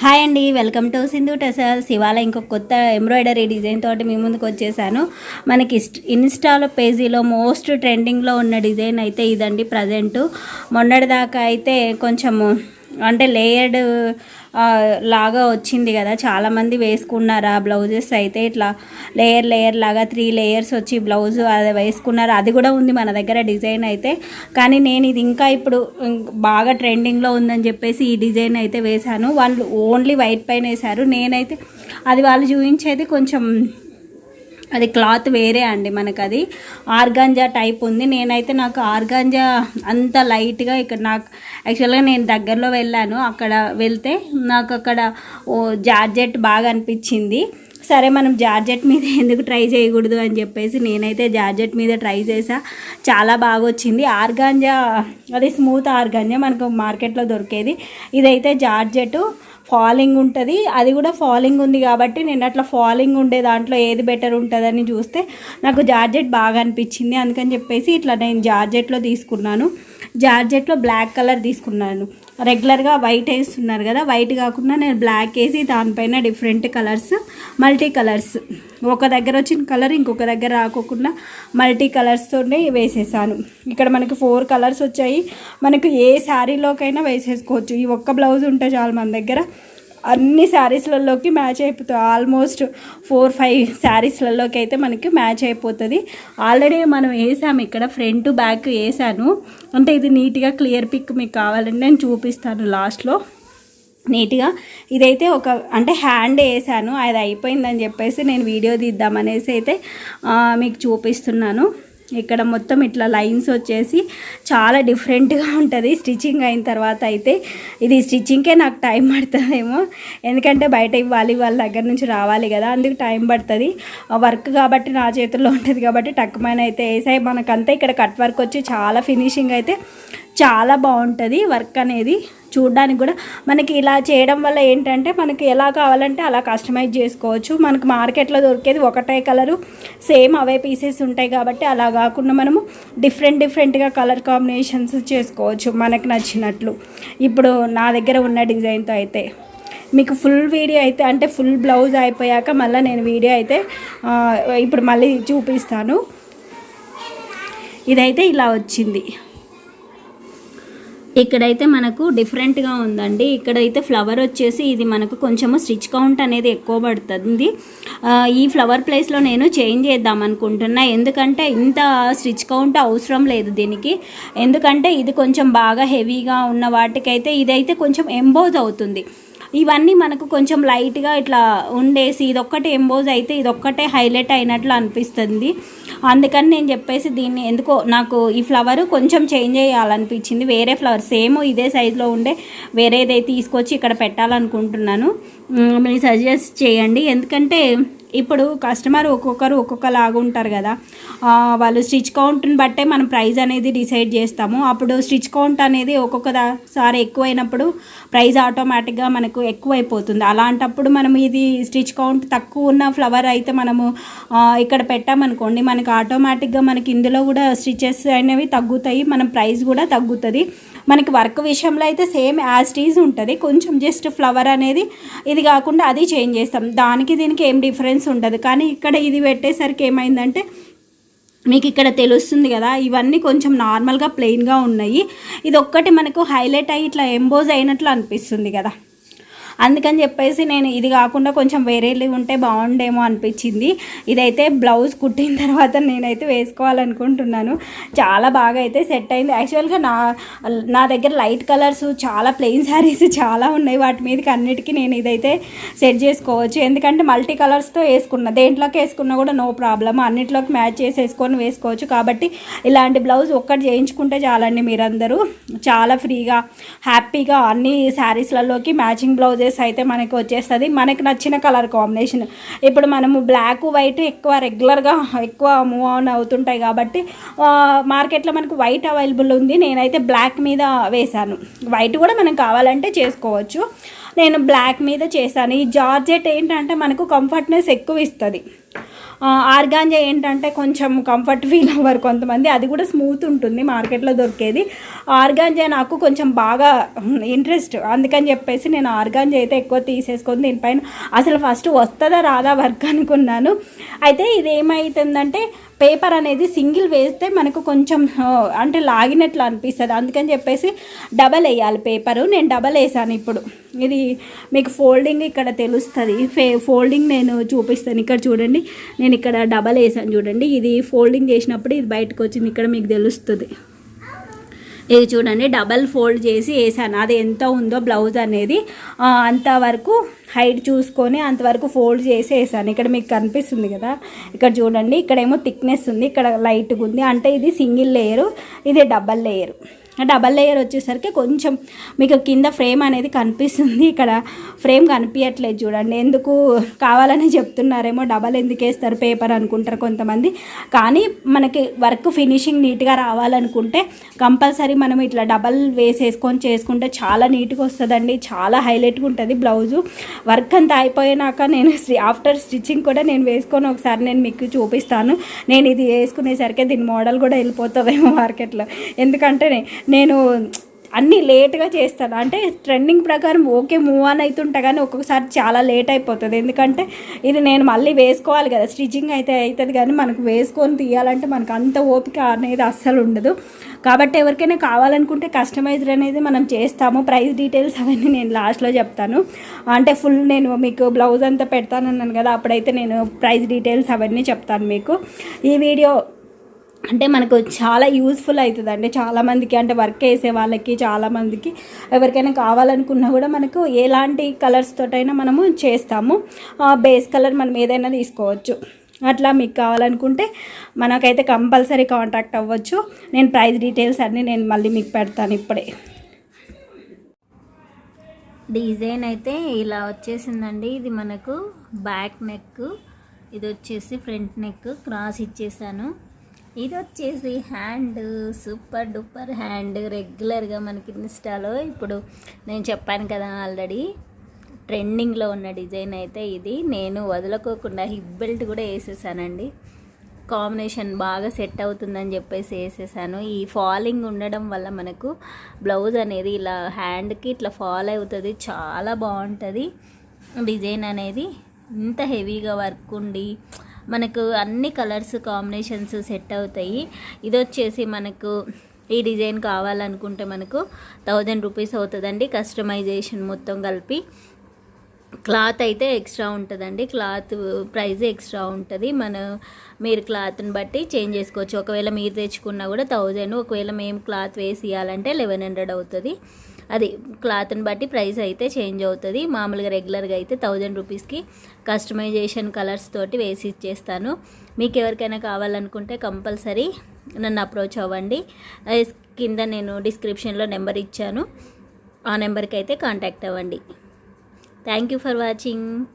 Hi అండి welcome to Sindhu tassels. ఇవాళ ఇంకొక కొత్త ఎంబ్రాయిడరీ డిజైన్ తోటి మీ ముందుకు వచ్చేసాను. మనకి ఇన్స్టాలో పేజీలో మోస్ట్ ట్రెండింగ్లో ఉన్న డిజైన్ అయితే ఇదండి ప్రజెంటు. మొన్నటిదాకా అయితే కొంచెము అంటే లేయర్డ్ లాగా వచ్చింది కదా. చాలామంది వేసుకున్నారు ఆ బ్లౌజెస్ అయితే ఇట్లా లేయర్ లేయర్ లాగా త్రీ లేయర్స్ వచ్చి బ్లౌజ్ అది వేసుకున్నారు. అది కూడా ఉంది మన దగ్గర డిజైన్ అయితే. కానీ నేను ఇది ఇంకా ఇప్పుడు బాగా ట్రెండింగ్లో ఉందని చెప్పేసి ఈ డిజైన్ అయితే వేశాను. వాళ్ళు ఓన్లీ వైట్ పైన వేశారు. నేనైతే అది వాళ్ళు చూపించేది కొంచెం అది క్లాత్ వేరే అండి మనకు అది ఆర్గాంజా టైప్ ఉంది. నేనైతే నాకు ఆర్గాంజా అంత లైట్గా ఇక్కడ నాకు యాక్చువల్గా నేను దగ్గరలో వెళ్ళాను. అక్కడ వెళ్తే నాకు అక్కడ ఓ జార్జెట్ బాగా అనిపించింది. సరే మనం జార్జెట్ మీద ఎందుకు ట్రై చేయకూడదు అని చెప్పేసి నేనైతే జార్జెట్ మీద ట్రై చేసా. చాలా బాగా వచ్చింది. ఆర్గాంజా అది స్మూత్ ఆర్గాంజా మనకు మార్కెట్లో దొరికేది. ఇదైతే జార్జెట్ ఫాలింగ్ ఉంటుంది. అది కూడా ఫాలింగ్ ఉంది కాబట్టి నేను అట్లా ఫాలింగ్ ఉండే దాంట్లో ఏది బెటర్ ఉంటుందని చూస్తే నాకు జార్జెట్ బాగా అనిపించింది. అందుకని చెప్పేసి ఇట్లా నేను జార్జెట్లో తీసుకున్నాను. జార్జెట్లో బ్లాక్ కలర్ తీసుకున్నాను. రెగ్యులర్గా వైట్ వేస్తున్నారు కదా. వైట్ కాకుండా నేను బ్లాక్ వేసి దానిపైన డిఫరెంట్ కలర్స్ మల్టీ కలర్స్. ఒక దగ్గర వచ్చిన కలర్ ఇంకొక దగ్గర రాకోకుండా మల్టీ కలర్స్తోనే వేసేసాను. ఇక్కడ మనకి ఫోర్ కలర్స్ వచ్చాయి. మనకు ఏ శారీలోకైనా వేసేసుకోవచ్చు. ఈ ఒక్క బ్లౌజ్ ఉంటే చాలు మన దగ్గర. అన్ని శారీస్లలోకి మ్యాచ్ అయిపోతుంది ఆల్మోస్ట్ ఫోర్ ఫైవ్ శారీస్లలోకి అయితే మనకి మ్యాచ్ అయిపోతుంది. ఆల్రెడీ మనం వేసాము ఇక్కడ ఫ్రంట్ బ్యాక్ వేసాను. అంటే ఇది నీట్గా క్లియర్ పిక్ మీకు కావాలంటే నేను చూపిస్తాను లాస్ట్లో. నీట్గా ఇదైతే ఒక అంటే హ్యాండ్ వేసాను అది అయిపోయిందని చెప్పేసి నేను వీడియో తీద్దామనేసి అయితే మీకు చూపిస్తున్నాను. ఇక్కడ మొత్తం ఇట్లా లైన్స్ వచ్చేసి చాలా డిఫరెంట్గా ఉంటుంది. స్టిచ్చింగ్ అయిన తర్వాత అయితే ఇది స్టిచ్చింగ్కే నాకు టైం పడుతుందేమో. ఎందుకంటే బయట ఇవ్వాలి వాళ్ళ దగ్గర నుంచి రావాలి కదా అందుకు టైం పడుతుంది. వర్క్ కాబట్టి నా చేతుల్లో ఉంటుంది కాబట్టి టక్కుమైన అయితే వేసాయి మనకంతా ఇక్కడ కట్ వర్క్ వచ్చి చాలా ఫినిషింగ్ అయితే చాలా బాగుంటుంది వర్క్ అనేది. చూడడానికి కూడా మనకి ఇలా చేయడం వల్ల ఏంటంటే మనకి ఎలా కావాలంటే అలా కస్టమైజ్ చేసుకోవచ్చు. మనకు మార్కెట్లో దొరికేది ఒకటే కలరు. సేమ్ అవే పీసెస్ ఉంటాయి కాబట్టి అలా కాకుండా మనము డిఫరెంట్ డిఫరెంట్గా కలర్ కాంబినేషన్స్ చేసుకోవచ్చు మనకు నచ్చినట్లు. ఇప్పుడు నా దగ్గర ఉన్న డిజైన్తో అయితే. మీకు ఫుల్ వీడియో అయితే అంటే ఫుల్ బ్లౌజ్ అయిపోయాక మళ్ళీ నేను వీడియో అయితే ఇప్పుడు మళ్ళీ చూపిస్తాను. ఇదైతే ఇలా వచ్చింది. ఇక్కడైతే మనకు డిఫరెంట్గా ఉందండి. ఇక్కడైతే ఫ్లవర్ వచ్చేసి ఇది మనకు కొంచెము స్టిచ్ కౌంట్ అనేది ఎక్కువ పడుతుంది. ఈ ఫ్లవర్ ప్లేస్లో నేను చేంజ్ చేద్దాం అనుకుంటున్నా. ఎందుకంటే ఇంత స్టిచ్ కౌంట్ అవసరం లేదు దీనికి. ఎందుకంటే ఇది కొంచెం బాగా హెవీగా ఉన్న వాటికైతే ఇదైతే కొంచెం ఎంబోజ్ అవుతుంది. ఇవన్నీ మనకు కొంచెం లైట్గా ఇట్లా ఉండేసి ఇదొక్కటి ఎంబోజ్ అయితే ఇదొక్కటే హైలైట్ అయినట్లు అనిపిస్తుంది. అందుకని నేను చెప్పేసి దీన్ని ఎందుకో నాకు ఈ ఫ్లవర్ కొంచెం చేంజ్ చేయాలనిపించింది. వేరే ఫ్లవర్ సేమ్ ఇదే సైజులో ఉండే వేరేదైతే తీసుకొచ్చి ఇక్కడ పెట్టాలనుకుంటున్నాను. మీరు సజెస్ట్ చేయండి. ఎందుకంటే ఇప్పుడు కస్టమర్ ఒక్కొక్కరు ఒక్కొక్కలాగా ఉంటారు కదా. వాళ్ళు స్టిచ్ కౌంట్ని బట్టే మనం ప్రైస్ అనేది డిసైడ్ చేస్తాము. అప్పుడు స్టిచ్ కౌంట్ అనేది ఒక్కొక్కసారి ఎక్కువైనప్పుడు ప్రైస్ ఆటోమేటిక్గా మనకు ఎక్కువైపోతుంది. అలాంటప్పుడు మనం ఇది స్టిచ్ కౌంట్ తక్కువ ఉన్న ఫ్లవర్ అయితే మనము ఇక్కడ పెట్టామనుకోండి మనకు ఆటోమేటిక్గా మనకి ఇందులో కూడా స్టిచెస్ అనేవి తగ్గుతాయి. మనం ప్రైస్ కూడా తగ్గుతుంది. మనకి వర్క్ విషయంలో అయితే సేమ్ యాజ్ ఈజ్ ఉంటుంది. కొంచెం జస్ట్ ఫ్లవర్ అనేది ఇది కాకుండా అది చేంజ్ చేస్తాం. దానికి దీనికి ఏం డిఫరెన్స్ ఉండదు. కానీ ఇక్కడ ఇది పెట్టేసరికి ఏమైందంటే మీకు ఇక్కడ తెలుస్తుంది కదా ఇవన్నీ కొంచెం నార్మల్గా ప్లెయిన్గా ఉన్నాయి. ఇది ఒక్కటి మనకు హైలైట్ అయ్యి ఇట్లా ఎంబోజ్ అయినట్లు అనిపిస్తుంది కదా. అందుకని చెప్పేసి నేను ఇది కాకుండా కొంచెం వేరేవి ఉంటే బాగుండేమో అనిపించింది. ఇదైతే బ్లౌజ్ కుట్టిన తర్వాత నేనైతే వేసుకోవాలనుకుంటున్నాను. చాలా బాగా అయితే సెట్ అయింది. యాక్చువల్గా నా నా దగ్గర లైట్ కలర్స్ చాలా ప్లెయిన్ శారీస్ చాలా ఉన్నాయి. వాటి మీదకి అన్నిటికీ నేను ఇదైతే సెట్ చేసుకోవచ్చు. ఎందుకంటే మల్టీ కలర్స్తో వేసుకున్న దేంట్లోకి వేసుకున్నా కూడా నో ప్రాబ్లమ్. అన్నిట్లోకి మ్యాచ్ చేసేసుకొని వేసుకోవచ్చు. కాబట్టి ఇలాంటి బ్లౌజ్ ఒక్కటి చేయించుకుంటే చాలండి మీరందరూ. చాలా ఫ్రీగా హ్యాపీగా అన్ని శారీస్లలోకి మ్యాచింగ్ బ్లౌజ్ డ్రెస్ అయితే మనకి వచ్చేస్తుంది. మనకి నచ్చిన కలర్ కాంబినేషన్ ఇప్పుడు మనము బ్లాక్ వైట్ ఎక్కువ రెగ్యులర్గా ఎక్కువ మూవ్ ఆన్ అవుతుంటాయి కాబట్టి మార్కెట్లో మనకు వైట్ అవైలబుల్ ఉంది. నేనైతే బ్లాక్ మీద వేశాను. వైట్ కూడా మనం కావాలంటే చేసుకోవచ్చు. నేను బ్లాక్ మీద చేశాను. ఈ జార్జెట్ ఏంటంటే మనకు కంఫర్ట్నెస్ ఎక్కువ ఇస్తుంది. ఆర్గాంజా ఏంటంటే కొంచెం కంఫర్ట్ ఫీల్ అవ్వరు కొంతమంది. అది కూడా స్మూత్ ఉంటుంది మార్కెట్లో దొరికేది. ఆర్గాంజా నాకు కొంచెం బాగా ఇంట్రెస్ట్ అందుకని చెప్పేసి నేను ఆర్గాంజా అయితే ఎక్కువ తీసేసుకొని దీనిపైన అసలు ఫస్ట్ వస్తుందా రాదా వర్క్ అనుకున్నాను. అయితే ఇది ఏమవుతుందంటే పేపర్ అనేది సింగిల్ వేస్తే మనకు కొంచెం అంటే లాగినట్లు అనిపిస్తుంది. అందుకని చెప్పేసి డబల్ వేయాలి పేపరు. నేను డబల్ వేసాను ఇప్పుడు. ఇది మీకు ఫోల్డింగ్ ఇక్కడ తెలుస్తుంది. ఫే ఫోల్డింగ్ నేను చూపిస్తాను. ఇక్కడ చూడండి. నేను ఇక్కడ డబల్ వేసాను చూడండి. ఇది ఫోల్డింగ్ చేసినప్పుడు ఇది బయటకు వచ్చింది. ఇక్కడ మీకు తెలుస్తుంది. ఇది చూడండి డబల్ ఫోల్డ్ చేసి వేసాను. అది ఎంత ఉందో బ్లౌజ్ అనేది అంతవరకు హైట్ చూసుకొని అంతవరకు ఫోల్డ్ చేసి వేసాను. ఇక్కడ మీకు కనిపిస్తుంది కదా? ఇక్కడ చూడండి ఇక్కడేమో థిక్నెస్ ఉంది ఇక్కడ లైట్గా ఉంది. అంటే ఇది సింగిల్ లేయరు ఇది డబల్ లేయరు డబల్ లేయర్ వచ్చేసరికి కొంచెం మీకు కింద ఫ్రేమ్ అనేది కనిపిస్తుంది. ఇక్కడ ఫ్రేమ్ కనిపించట్లేదు చూడండి. ఎందుకు కావాలని చెప్తున్నారేమో డబల్ ఎందుకు వేస్తారు? పేపర్ అనుకుంటారు కొంతమంది. కానీ మనకి వర్క్ ఫినిషింగ్ నీట్గా రావాలనుకుంటే కంపల్సరీ మనం ఇట్లా డబల్ వేసేసుకొని చేసుకుంటే చాలా నీట్గా వస్తుందండి. చాలా హైలైట్గా ఉంటుంది బ్లౌజు వర్క్ అంతా అయిపోయినాక నేను ఆఫ్టర్ స్టిచ్చింగ్ కూడా నేను వేసుకొని ఒకసారి నేను మీకు చూపిస్తాను. నేను ఇది వేసుకునేసరికి దీని మోడల్ కూడా వెళ్ళిపోతుందేమో మార్కెట్లో ఎందుకంటే నేను అన్నీ లేట్గా చేస్తాను. అంటే ట్రెండింగ్ ప్రకారం ఓకే మూవ్ ఆన్ అవుతుంటా కానీ ఒక్కొక్కసారి చాలా లేట్ అయిపోతుంది. ఎందుకంటే ఇది నేను మళ్ళీ వేసుకోవాలి కదా. స్టిచ్చింగ్ అయితే అవుతుంది కానీ మనకు వేసుకొని తీయాలంటే మనకు అంత ఓపిక అనేది అస్సలు ఉండదు. కాబట్టి ఎవరికైనా కావాలనుకుంటే కస్టమైజ్డ్ అనేది మనం చేస్తాము. ప్రైస్ డీటెయిల్స్ అవన్నీ నేను లాస్ట్లో చెప్తాను. అంటే ఫుల్ నేను మీకు బ్లౌజ్ అంతా పెడతానన్నాను కదా అప్పుడైతే నేను ప్రైస్ డీటెయిల్స్ అవన్నీ చెప్తాను మీకు. ఈ వీడియో అంటే మనకు చాలా యూస్ఫుల్ అవుతుంది అంటే చాలామందికి అంటే వర్క్ వేసే వాళ్ళకి చాలామందికి ఎవరికైనా కావాలనుకున్నా కూడా మనకు ఎలాంటి కలర్స్ తోటైనా మనము చేస్తాము. బేస్ కలర్ మనం ఏదైనా తీసుకోవచ్చు. అట్లా మీకు కావాలనుకుంటే మనకైతే కంపల్సరీ కాంటాక్ట్ అవ్వచ్చు. నేను ప్రైస్ డీటెయిల్స్ అన్నీ నేను మళ్ళీ మీకు పెడతాను ఇప్పుడే. డిజైన్ అయితే ఇలా వచ్చేసిందండి. ఇది మనకు బ్యాక్ నెక్ ఇది వచ్చేసి ఫ్రంట్ నెక్ క్రాస్ ఇచ్చేసాను. ఇది వచ్చేసి హ్యాండ్ సూపర్ డూపర్ హ్యాండ్ రెగ్యులర్గా మనకి ఇన్స్టాలో ఇప్పుడు నేను చెప్పాను కదా ఆల్రెడీ ట్రెండింగ్లో ఉన్న డిజైన్ అయితే ఇది. నేను వదులుకోకుండా హిప్ బెల్ట్ కూడా వేసేసానండి. కాంబినేషన్ బాగా సెట్ అవుతుందని చెప్పేసి వేసేసాను. ఈ ఫాలింగ్ ఉండడం వల్ల మనకు బ్లౌజ్ అనేది ఇలా హ్యాండ్కి ఇట్లా ఫాల్ అవుతుంది చాలా బాగుంటుంది. డిజైన్ అనేది ఇంత హెవీగా వర్క్ ఉండి మనకు అన్ని కలర్స్ కాంబినేషన్స్ సెట్ అవుతాయి. ఇది వచ్చేసి మనకు ఈ డిజైన్ కావాలనుకుంటే మనకు థౌజండ్ రూపీస్ అవుతుందండి. కస్టమైజేషన్ మొత్తం కలిపి క్లాత్ అయితే ఎక్స్ట్రా ఉంటుందండి. క్లాత్ ప్రైస్ ఎక్స్ట్రా ఉంటుంది. మన మీరు క్లాత్ని బట్టి చేంజ్ చేసుకోవచ్చు. ఒకవేళ మీరు తెచ్చుకున్నా కూడా థౌజండ్ ఒకవేళ మేము క్లాత్ వేసి ఇవ్వాలంటే లెవెన్ హండ్రెడ్ అవుతుంది. అది క్లాత్ని బట్టి ప్రైస్ అయితే చేంజ్ అవుతుంది. మామూలుగా రెగ్యులర్గా అయితే థౌజండ్ రూపీస్కి కస్టమైజేషన్ కలర్స్ తోటి వేసి ఇచ్చేస్తాను. మీకు ఎవరికైనా కావాలనుకుంటే కంపల్సరీ నన్ను అప్రోచ్ అవ్వండి. కింద నేను డిస్క్రిప్షన్లో నెంబర్ ఇచ్చాను. ఆ నెంబర్కి అయితే కాంటాక్ట్ అవ్వండి. Thank you for watching.